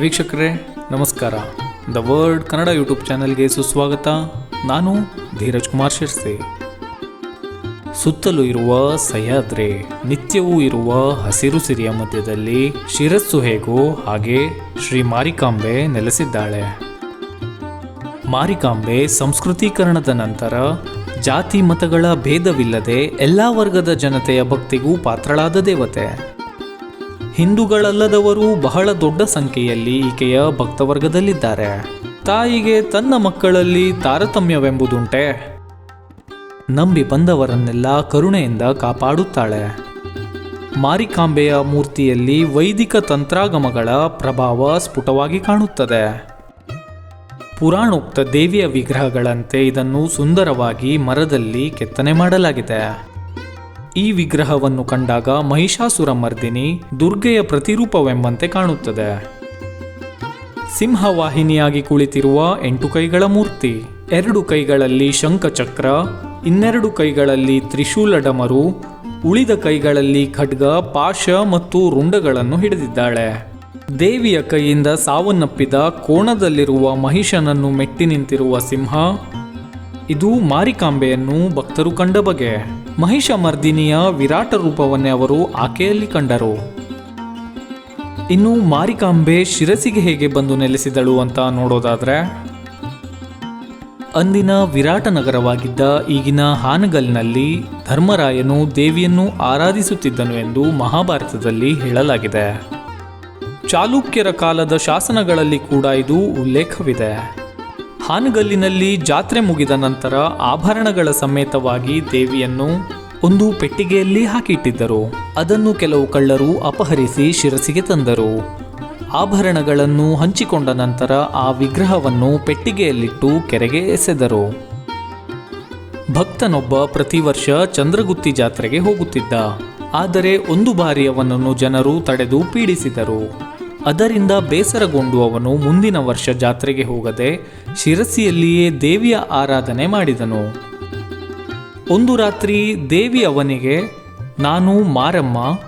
ವೀಕ್ಷಕರೇ, ನಮಸ್ಕಾರ. The world Kannada YouTube ಚಾನೆಲ್ಗೆ ಸುಸ್ವಾಗತ. ನಾನು ಧೀರಜ್ ಕುಮಾರ್ ಶಿರ್ಸೆ ಸುತ್ತಲೂ ಇರುವ ಸಹ್ಯಾದ್ರಿ, ನಿತ್ಯವೂ ಇರುವ ಹಸಿರು ಸಿರಿಯ ಮಧ್ಯದಲ್ಲಿ ಶಿರಸ್ಸು ಹೇಗೋ ಹಾಗೆ ಶ್ರೀ ಮಾರಿಕಾಂಬೆ ನೆಲೆಸಿದ್ದಾಳೆ. ಮಾರಿಕಾಂಬೆ ಸಂಸ್ಕೃತೀಕರಣದ ನಂತರ ಜಾತಿ ಮತಗಳ ಭೇದವಿಲ್ಲದೆ ಎಲ್ಲ ವರ್ಗದ ಜನತೆಯ ಭಕ್ತಿಗೂ ಪಾತ್ರಳಾದ ದೇವತೆ. ಹಿಂದೂಗಳಲ್ಲದವರು ಬಹಳ ದೊಡ್ಡ ಸಂಖ್ಯೆಯಲ್ಲಿ ಈಕೆಯ ಭಕ್ತವರ್ಗದಲ್ಲಿದ್ದಾರೆ. ತಾಯಿಗೆ ತನ್ನ ಮಕ್ಕಳಲ್ಲಿ ತಾರತಮ್ಯವೆಂಬುದುಂಟೆ. ನಂಬಿ ಬಂದವರನ್ನೆಲ್ಲ ಕರುಣೆಯಿಂದ ಕಾಪಾಡುತ್ತಾಳೆ. ಮಾರಿಕಾಂಬೆಯ ಮೂರ್ತಿಯಲ್ಲಿ ವೈದಿಕ ತಂತ್ರಾಗಮಗಳ ಪ್ರಭಾವ ಸ್ಫುಟವಾಗಿ ಕಾಣುತ್ತದೆ. ಪುರಾಣೋಕ್ತ ದೇವಿಯ ವಿಗ್ರಹಗಳಂತೆ ಇದನ್ನು ಸುಂದರವಾಗಿ ಮರದಲ್ಲಿ ಕೆತ್ತನೆ ಮಾಡಲಾಗಿದೆ. ಈ ವಿಗ್ರಹವನ್ನು ಕಂಡಾಗ ಮಹಿಷಾಸುರ ಮರ್ದಿನಿ ದುರ್ಗೆಯ ಪ್ರತಿರೂಪವೆಂಬಂತೆ ಕಾಣುತ್ತದೆ. ಸಿಂಹವಾಹಿನಿಯಾಗಿ ಕುಳಿತಿರುವ ಎಂಟು ಕೈಗಳ ಮೂರ್ತಿ, ಎರಡು ಕೈಗಳಲ್ಲಿ ಶಂಖಚಕ್ರ, ಇನ್ನೆರಡು ಕೈಗಳಲ್ಲಿ ತ್ರಿಶೂಲ ಡಮರು ಉಳಿದ ಕೈಗಳಲ್ಲಿ ಖಡ್ಗ, ಪಾಶ ಮತ್ತು ರುಂಡಗಳನ್ನು ಹಿಡಿದಿದ್ದಾಳೆ. ದೇವಿಯ ಕೈಯಿಂದ ಸಾವನ್ನಪ್ಪಿದ ಕೋಣದಲ್ಲಿರುವ ಮಹಿಷನನ್ನು ಮೆಟ್ಟಿ ನಿಂತಿರುವ ಸಿಂಹ, ಇದು ಮಾರಿಕಾಂಬೆಯನ್ನು ಭಕ್ತರು ಕಂಡ ಬಗೆ. ಮಹಿಷ ಮರ್ದಿನಿಯ ವಿರಾಟ ರೂಪವನ್ನೇ ಅವರು ಆಕೆಯಲ್ಲಿ ಕಂಡರು. ಇನ್ನು ಮಾರಿಕಾಂಬೆ ಶಿರಸಿಗೆ ಹೇಗೆ ಬಂದು ನೆಲೆಸಿದಳು ಅಂತ ನೋಡೋದಾದ್ರೆ, ಅಂದಿನ ವಿರಾಟ ನಗರವಾಗಿದ್ದ ಈಗಿನ ಹಾನಗಲ್ನಲ್ಲಿ ಧರ್ಮರಾಯನು ದೇವಿಯನ್ನು ಆರಾಧಿಸುತ್ತಿದ್ದನು ಎಂದು ಮಹಾಭಾರತದಲ್ಲಿ ಹೇಳಲಾಗಿದೆ. ಚಾಲುಕ್ಯರ ಕಾಲದ ಶಾಸನಗಳಲ್ಲಿ ಕೂಡ ಇದು ಉಲ್ಲೇಖವಿದೆ. ಹಾನಗಲ್ಲಿನಲ್ಲಿ ಜಾತ್ರೆ ಮುಗಿದ ನಂತರ ಆಭರಣಗಳ ಸಮೇತವಾಗಿ ದೇವಿಯನ್ನು ಒಂದು ಪೆಟ್ಟಿಗೆಯಲ್ಲಿ ಹಾಕಿಟ್ಟಿದ್ದರು. ಅದನ್ನು ಕೆಲವು ಕಳ್ಳರು ಅಪಹರಿಸಿ ಶಿರಸಿಗೆ ತಂದರು. ಆಭರಣಗಳನ್ನು ಹಂಚಿಕೊಂಡ ನಂತರ ಆ ವಿಗ್ರಹವನ್ನು ಪೆಟ್ಟಿಗೆಯಲ್ಲಿಟ್ಟು ಕೆರೆಗೆ ಎಸೆದರು. ಭಕ್ತನೊಬ್ಬ ಪ್ರತಿ ವರ್ಷ ಚಂದ್ರಗುತ್ತಿ ಜಾತ್ರೆಗೆ ಹೋಗುತ್ತಿದ್ದ. ಆದರೆ ಒಂದು ಬಾರಿ ಅವನನ್ನು ಜನರು ತಡೆದು ಪೀಡಿಸಿದರು. ಅದರಿಂದ ಬೇಸರಗೊಂಡು ಅವನು ಮುಂದಿನ ವರ್ಷ ಜಾತ್ರೆಗೆ ಹೋಗದೆ ಶಿರಸಿಯಲ್ಲಿಯೇ ದೇವಿಯ ಆರಾಧನೆ ಮಾಡಿದನು. ಒಂದು ರಾತ್ರಿ ದೇವಿ ಅವನಿಗೆ, ನಾನು ಮಾರಮ್ಮ,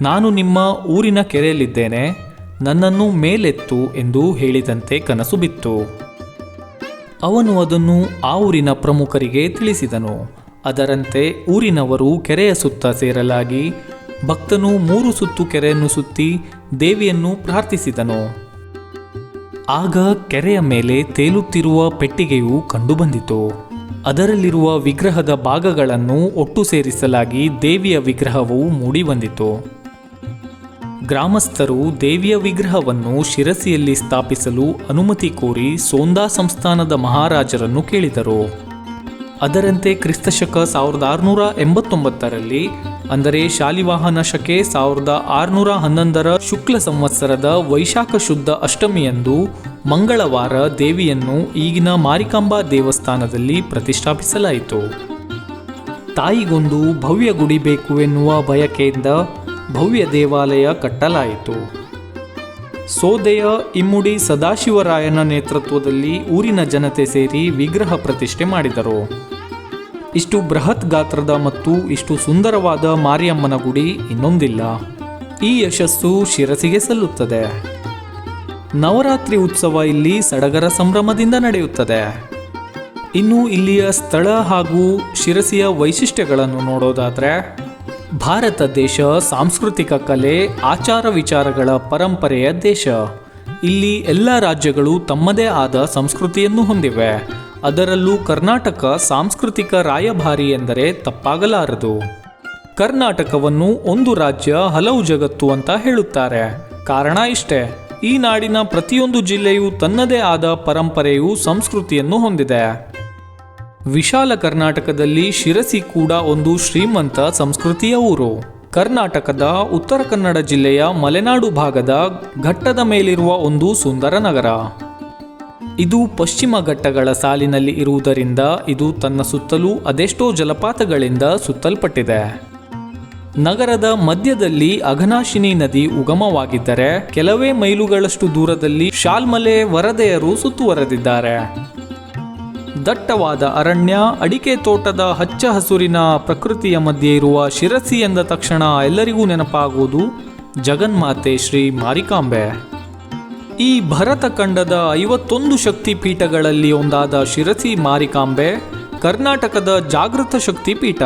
ನಾನು ನಿಮ್ಮ ಊರಿನ ಕೆರೆಯಲ್ಲಿದ್ದೇನೆ, ನನ್ನನ್ನು ಮೇಲೆತ್ತು ಎಂದು ಹೇಳಿದಂತೆ ಕನಸು ಬಿತ್ತು. ಅವನು ಅದನ್ನು ಆ ಊರಿನ ಪ್ರಮುಖರಿಗೆ ತಿಳಿಸಿದನು. ಅದರಂತೆ ಊರಿನವರು ಕೆರೆಯ ಸುತ್ತ ಸೇರಲಾಗಿ ಭಕ್ತನು ಮೂರು ಸುತ್ತು ಕೆರೆಯನ್ನು ಸುತ್ತಿ ದೇವಿಯನ್ನು ಪ್ರಾರ್ಥಿಸಿದನು. ಆಗ ಕೆರೆಯ ಮೇಲೆ ತೇಲುತ್ತಿರುವ ಪೆಟ್ಟಿಗೆಯು ಕಂಡುಬಂದಿತು. ಅದರಲ್ಲಿರುವ ವಿಗ್ರಹದ ಭಾಗಗಳನ್ನು ಒಟ್ಟು ಸೇರಿಸಲಾಗಿ ದೇವಿಯ ವಿಗ್ರಹವು ಮೂಡಿಬಂದಿತು. ಗ್ರಾಮಸ್ಥರು ದೇವಿಯ ವಿಗ್ರಹವನ್ನು ಶಿರಸಿಯಲ್ಲಿ ಸ್ಥಾಪಿಸಲು ಅನುಮತಿ ಕೋರಿ ಸೋಂದಾ ಸಂಸ್ಥಾನದ ಮಹಾರಾಜರನ್ನು ಕೇಳಿದರು. ಅದರಂತೆ ಕ್ರಿಸ್ತಶಕ ಸಾವಿರದ ಆರುನೂರ ಎಂಬತ್ತೊಂಬತ್ತರಲ್ಲಿ ಅಂದರೆ ಶಾಲಿವಾಹನ ಶಕೆ ಸಾವಿರದ ಆರುನೂರ ಹನ್ನೊಂದರ ಶುಕ್ಲ ಸಂವತ್ಸರದ ವೈಶಾಖ ಶುದ್ಧ ಅಷ್ಟಮಿಯಂದು ಮಂಗಳವಾರ ದೇವಿಯನ್ನು ಈಗಿನ ಮಾರಿಕಾಂಬಾ ದೇವಸ್ಥಾನದಲ್ಲಿ ಪ್ರತಿಷ್ಠಾಪಿಸಲಾಯಿತು. ತಾಯಿಗೊಂದು ಭವ್ಯ ಗುಡಿ ಬೇಕು ಎನ್ನುವ ಬಯಕೆಯಿಂದ ಭವ್ಯ ದೇವಾಲಯ ಕಟ್ಟಲಾಯಿತು. ಸೋದೆಯ ಇಮ್ಮುಡಿ ಸದಾಶಿವರಾಯನ ನೇತೃತ್ವದಲ್ಲಿ ಊರಿನ ಜನತೆ ಸೇರಿ ವಿಗ್ರಹ ಪ್ರತಿಷ್ಠೆ ಮಾಡಿದರು. ಇಷ್ಟು ಬೃಹತ್ ಗಾತ್ರದ ಮತ್ತು ಇಷ್ಟು ಸುಂದರವಾದ ಮಾರಿಯಮ್ಮನ ಗುಡಿ ಇನ್ನೊಂದಿಲ್ಲ. ಈ ಯಶಸ್ಸು ಶಿರಸಿಗೆ ಸಲ್ಲುತ್ತದೆ. ನವರಾತ್ರಿ ಉತ್ಸವ ಇಲ್ಲಿ ಸಡಗರ ಸಂಭ್ರಮದಿಂದ ನಡೆಯುತ್ತದೆ. ಇನ್ನು ಇಲ್ಲಿಯ ಸ್ಥಳ ಹಾಗೂ ಶಿರಸಿಯ ವೈಶಿಷ್ಟ್ಯಗಳನ್ನು ನೋಡೋದಾದರೆ, ಭಾರತ ದೇಶ ಸಾಂಸ್ಕೃತಿಕ ಕಲೆ, ಆಚಾರ ವಿಚಾರಗಳ ಪರಂಪರೆಯ ದೇಶ. ಇಲ್ಲಿ ಎಲ್ಲ ರಾಜ್ಯಗಳು ತಮ್ಮದೇ ಆದ ಸಂಸ್ಕೃತಿಯನ್ನು ಹೊಂದಿವೆ. ಅದರಲ್ಲೂ ಕರ್ನಾಟಕ ಸಾಂಸ್ಕೃತಿಕ ರಾಯಭಾರಿ ಎಂದರೆ ತಪ್ಪಾಗಲಾರದು. ಕರ್ನಾಟಕವನ್ನು ಒಂದು ರಾಜ್ಯ ಹಲವು ಜಗತ್ತು ಅಂತ ಹೇಳುತ್ತಾರೆ. ಕಾರಣ ಇಷ್ಟೇ, ಈ ನಾಡಿನ ಪ್ರತಿಯೊಂದು ಜಿಲ್ಲೆಯು ತನ್ನದೇ ಆದ ಪರಂಪರೆಯು ಸಂಸ್ಕೃತಿಯನ್ನು ಹೊಂದಿದೆ. ವಿಶಾಲ ಕರ್ನಾಟಕದಲ್ಲಿ ಶಿರಸಿ ಕೂಡ ಒಂದು ಶ್ರೀಮಂತ ಸಂಸ್ಕೃತಿಯ ಊರು. ಕರ್ನಾಟಕದ ಉತ್ತರ ಕನ್ನಡ ಜಿಲ್ಲೆಯ ಮಲೆನಾಡು ಭಾಗದ ಘಟ್ಟದ ಮೇಲಿರುವ ಒಂದು ಸುಂದರ ನಗರ. ಇದು ಪಶ್ಚಿಮ ಘಟ್ಟಗಳ ಸಾಲಿನಲ್ಲಿ ಇರುವುದರಿಂದ ಇದು ತನ್ನ ಸುತ್ತಲೂ ಅದೆಷ್ಟೋ ಜಲಪಾತಗಳಿಂದ ಸುತ್ತಲ್ಪಟ್ಟಿದೆ. ನಗರದ ಮಧ್ಯದಲ್ಲಿ ಅಘನಾಶಿನಿ ನದಿ ಉಗಮವಾಗಿದ್ದರೆ ಕೆಲವೇ ಮೈಲುಗಳಷ್ಟು ದೂರದಲ್ಲಿ ಶಾಲ್ಮಲೆ ವರದೆಯರು ಸುತ್ತುವರೆದಿದ್ದಾರೆ. ದಟ್ಟವಾದ ಅರಣ್ಯ, ಅಡಿಕೆ ತೋಟದ ಹಚ್ಚ ಹಸುರಿನ ಪ್ರಕೃತಿಯ ಮಧ್ಯೆ ಇರುವ ಶಿರಸಿ ಎಂದ ತಕ್ಷಣ ಎಲ್ಲರಿಗೂ ನೆನಪಾಗುವುದು ಜಗನ್ಮಾತೆ ಶ್ರೀ ಮಾರಿಕಾಂಬೆ. ಈ ಭರತ ಖಂಡದ ಐವತ್ತೊಂದು ಶಕ್ತಿ ಪೀಠಗಳಲ್ಲಿ ಒಂದಾದ ಶಿರಸಿ ಮಾರಿಕಾಂಬೆ, ಕರ್ನಾಟಕದ ಜಾಗೃತ ಶಕ್ತಿ ಪೀಠ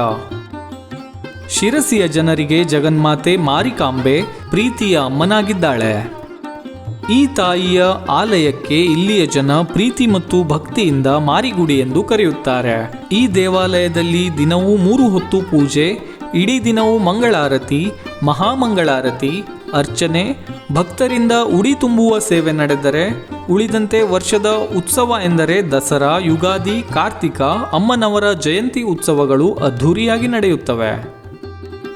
ಶಿರಸಿಯ ಜನರಿಗೆ ಜಗನ್ಮಾತೆ ಮಾರಿಕಾಂಬೆ ಪ್ರೀತಿಯ ಅಮ್ಮನಾಗಿದ್ದಾಳೆ. ಈ ತಾಯಿಯ ಆಲಯಕ್ಕೆ ಇಲ್ಲಿಯ ಜನ ಪ್ರೀತಿ ಮತ್ತು ಭಕ್ತಿಯಿಂದ ಮಾರಿಗುಡಿ ಎಂದು ಕರೆಯುತ್ತಾರೆ. ಈ ದೇವಾಲಯದಲ್ಲಿ ದಿನವೂ ಮೂರು ಹೊತ್ತು ಪೂಜೆ, ಇಡೀ ದಿನವೂ ಮಂಗಳಾರತಿ, ಮಹಾಮಂಗಳಾರತಿ ಅರ್ಚನೆ, ಭಕ್ತರಿಂದ ಉಡಿ ತುಂಬುವ ಸೇವೆ ನಡೆದರೆ, ಉಳಿದಂತೆ ವರ್ಷದ ಉತ್ಸವ ಎಂದರೆ ದಸರಾ, ಯುಗಾದಿ, ಕಾರ್ತಿಕ, ಅಮ್ಮನವರ ಜಯಂತಿ ಉತ್ಸವಗಳು ಅದ್ಧೂರಿಯಾಗಿ ನಡೆಯುತ್ತವೆ.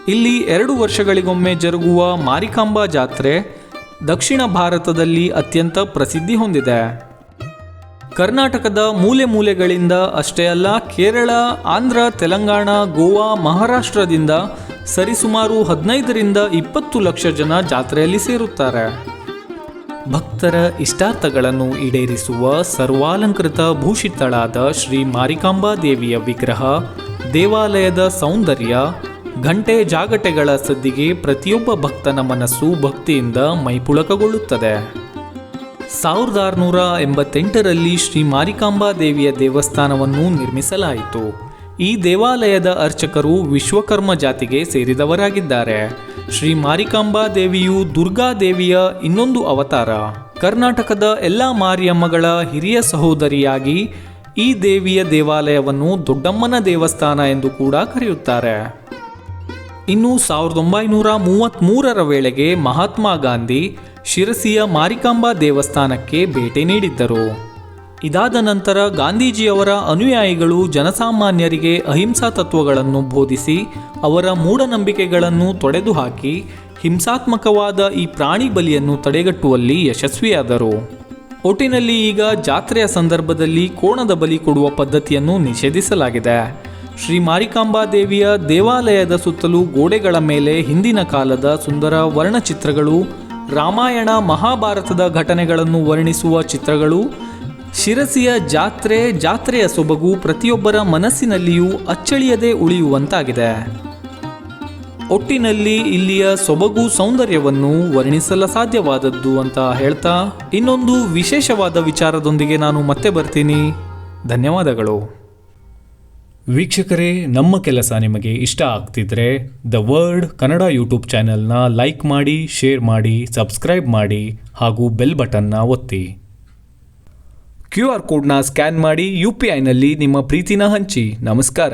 ಇಲ್ಲಿ ಎರಡು ವರ್ಷಗಳಿಗೊಮ್ಮೆ ಜರುಗುವ ಮಾರಿಕಾಂಬಾ ಜಾತ್ರೆ ದಕ್ಷಿಣ ಭಾರತದಲ್ಲಿ ಅತ್ಯಂತ ಪ್ರಸಿದ್ಧಿ ಹೊಂದಿದೆ. ಕರ್ನಾಟಕದ ಮೂಲೆ ಮೂಲೆಗಳಿಂದ ಅಷ್ಟೇ ಅಲ್ಲ ಕೇರಳ, ಆಂಧ್ರ, ತೆಲಂಗಾಣ, ಗೋವಾ, ಮಹಾರಾಷ್ಟ್ರದಿಂದ ಸರಿಸುಮಾರು ಹದಿನೈದರಿಂದ ಇಪ್ಪತ್ತು ಲಕ್ಷ ಜನ ಜಾತ್ರೆಯಲ್ಲಿ ಸೇರುತ್ತಾರೆ. ಭಕ್ತರ ಇಷ್ಟಾರ್ಥಗಳನ್ನು ಈಡೇರಿಸುವ ಸರ್ವಾಲಂಕೃತ ಭೂಷಿತಳಾದ ಶ್ರೀ ಮಾರಿಕಾಂಬಾ ದೇವಿಯ ವಿಗ್ರಹ, ದೇವಾಲಯದ ಸೌಂದರ್ಯ, ಘಂಟೆ ಜಾಗಟೆಗಳ ಸದ್ದಿಗೆ ಪ್ರತಿಯೊಬ್ಬ ಭಕ್ತನ ಮನಸ್ಸು ಭಕ್ತಿಯಿಂದ ಮೈಪುಳಕಗೊಳ್ಳುತ್ತದೆ. ಸಾವಿರದ ಆರುನೂರ ಎಂಬತ್ತೆಂಟರಲ್ಲಿ ಶ್ರೀ ಮಾರಿಕಾಂಬಾ ದೇವಿಯ ದೇವಸ್ಥಾನವನ್ನು ನಿರ್ಮಿಸಲಾಯಿತು. ಈ ದೇವಾಲಯದ ಅರ್ಚಕರು ವಿಶ್ವಕರ್ಮ ಜಾತಿಗೆ ಸೇರಿದವರಾಗಿದ್ದಾರೆ. ಶ್ರೀ ಮಾರಿಕಾಂಬಾ ದೇವಿಯು ದುರ್ಗಾ ದೇವಿಯ ಇನ್ನೊಂದು ಅವತಾರ. ಕರ್ನಾಟಕದ ಎಲ್ಲ ಮಾರಿಯಮ್ಮಗಳ ಹಿರಿಯ ಸಹೋದರಿಯಾಗಿ ಈ ದೇವಿಯ ದೇವಾಲಯವನ್ನು ದೊಡ್ಡಮ್ಮನ ದೇವಸ್ಥಾನ ಎಂದು ಕೂಡ ಕರೆಯುತ್ತಾರೆ. ಇನ್ನು ಸಾವಿರದ ಒಂಬೈನೂರ ಮೂವತ್ತ್ಮೂರರ ವೇಳೆಗೆ ಮಹಾತ್ಮ ಗಾಂಧಿ ಶಿರಸಿಯ ಮಾರಿಕಾಂಬಾ ದೇವಸ್ಥಾನಕ್ಕೆ ಭೇಟಿ ನೀಡಿದ್ದರು. ಇದಾದ ನಂತರ ಗಾಂಧೀಜಿಯವರ ಅನುಯಾಯಿಗಳು ಜನಸಾಮಾನ್ಯರಿಗೆ ಅಹಿಂಸಾ ತತ್ವಗಳನ್ನು ಬೋಧಿಸಿ ಅವರ ಮೂಢನಂಬಿಕೆಗಳನ್ನು ತೊಡೆದುಹಾಕಿ ಹಿಂಸಾತ್ಮಕವಾದ ಈ ಪ್ರಾಣಿ ಬಲಿಯನ್ನು ತಡೆಗಟ್ಟುವಲ್ಲಿ ಯಶಸ್ವಿಯಾದರು. ಒಟ್ಟಿನಲ್ಲಿ ಈಗ ಜಾತ್ರೆಯ ಸಂದರ್ಭದಲ್ಲಿ ಕೋಣದ ಬಲಿ ಕೊಡುವ ಪದ್ಧತಿಯನ್ನು ನಿಷೇಧಿಸಲಾಗಿದೆ. ಶ್ರೀ ಮಾರಿಕಾಂಬಾ ದೇವಿಯ ದೇವಾಲಯದ ಸುತ್ತಲೂ ಗೋಡೆಗಳ ಮೇಲೆ ಹಿಂದಿನ ಕಾಲದ ಸುಂದರ ವರ್ಣಚಿತ್ರಗಳು, ರಾಮಾಯಣ ಮಹಾಭಾರತದ ಘಟನೆಗಳನ್ನು ವರ್ಣಿಸುವ ಚಿತ್ರಗಳು ಶಿರಸಿಯ ಜಾತ್ರೆ, ಜಾತ್ರೆಯ ಸೊಬಗು ಪ್ರತಿಯೊಬ್ಬರ ಮನಸ್ಸಿನಲ್ಲಿಯೂ ಅಚ್ಚಳಿಯದೆ ಉಳಿಯುವಂತಾಗಿದೆ. ಒಟ್ಟಿನಲ್ಲಿ ಇಲ್ಲಿಯ ಸೊಬಗು ಸೌಂದರ್ಯವನ್ನು ವರ್ಣಿಸಲ ಸಾಧ್ಯವಾದದ್ದು ಅಂತ ಹೇಳ್ತಾ ಇನ್ನೊಂದು ವಿಶೇಷವಾದ ವಿಚಾರದೊಂದಿಗೆ ನಾನು ಮತ್ತೆ ಬರ್ತೀನಿ. ಧನ್ಯವಾದಗಳು. ವೀಕ್ಷಕರೇ, ನಮ್ಮ ಕೆಲಸ ನಿಮಗೆ ಇಷ್ಟ ಆಗ್ತಿದ್ರೆ ದ ವರ್ಡ್ ಕನ್ನಡ ಯೂಟ್ಯೂಬ್ ಚಾನೆಲ್ನ ಲೈಕ್ ಮಾಡಿ, ಶೇರ್ ಮಾಡಿ, ಸಬ್ಸ್ಕ್ರೈಬ್ ಮಾಡಿ ಹಾಗೂ ಬೆಲ್ ಬಟನ್ನ ಒತ್ತಿ. ಕ್ಯೂ ಆರ್ ಕೋಡ್ನ ಸ್ಕ್ಯಾನ್ ಮಾಡಿ ಯು ಪಿ ಐನಲ್ಲಿ ನಿಮ್ಮ ಪ್ರೀತಿನ ಹಂಚಿ. ನಮಸ್ಕಾರ.